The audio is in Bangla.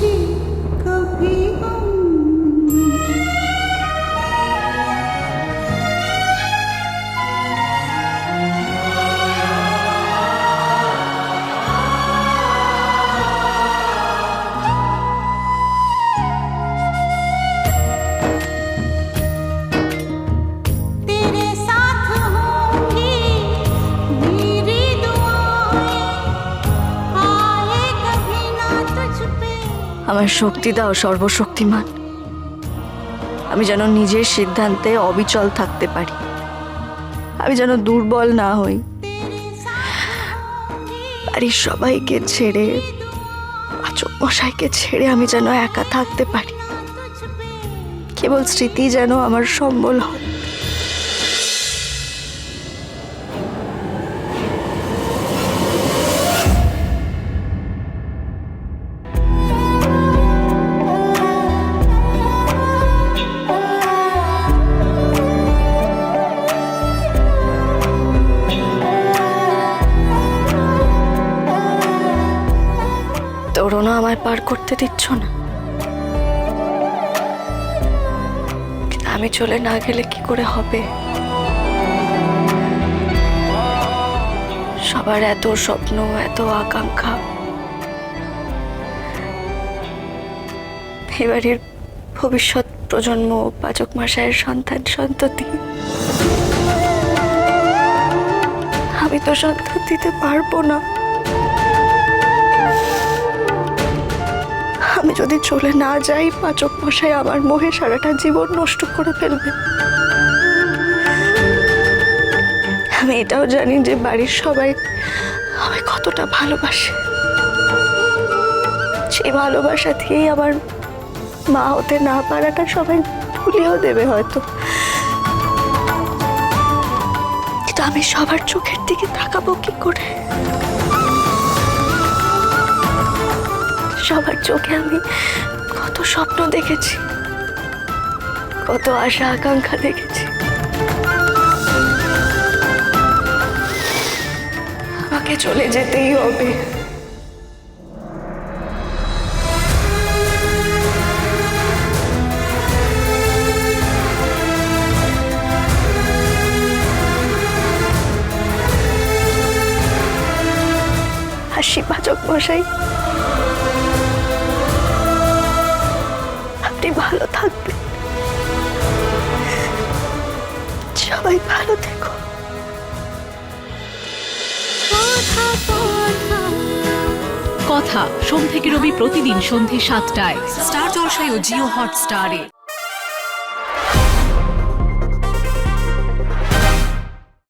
Sim. আমায় শক্তি দাও সর্বশক্তিমান। আমি যেন নিজের সিদ্ধান্তে অবিচল থাকতে পারি। আমি যেন দুর্বল না হই। বাড়ির সবাইকে ছেড়ে পাচক মশাইকে ছেড়ে আমি যেন একা থাকতে পারি। কেবল স্মৃতি যেন আমার সম্বল হয়। তোরও আমায় পার করতে দিচ্ছ না? আমি চলে না গেলে কি করে হবে? সবার এত স্বপ্ন, এত আকাঙ্ক্ষা। এবারের ভবিষ্যৎ প্রজন্ম, পাচক মাসায়ের সন্তান, সন্ততি। আমি তো সন্তান দিতে পারব না। আমি যদি চলে না যাই পাচক মশাই আমার মোহে সারাটা জীবন নষ্ট করে ফেলবে। আমি এটাও জানি যে বাড়ির সবাই আমায় কতটা ভালোবাসে। সেই ভালোবাসা দিয়েই আমার মা হতে না পারাটা সবাই ভুলেও দেবে হয়তো। কিন্তু আমি সবার চোখের দিকে তাকাবো কি করে? সবার চোখে আমি কত স্বপ্ন দেখেছি, কত আশা আকাঙ্ক্ষা দেখেছি। আমাকে চলে যেতেই হবে। পাচক মশাই ভালো থাকবেন সবাই ভালো থেকো। কথা, সোম থেকে রবি প্রতিদিন সন্ধে সাতটায়। স্টার জলসায় ও জিও হটস্টারে।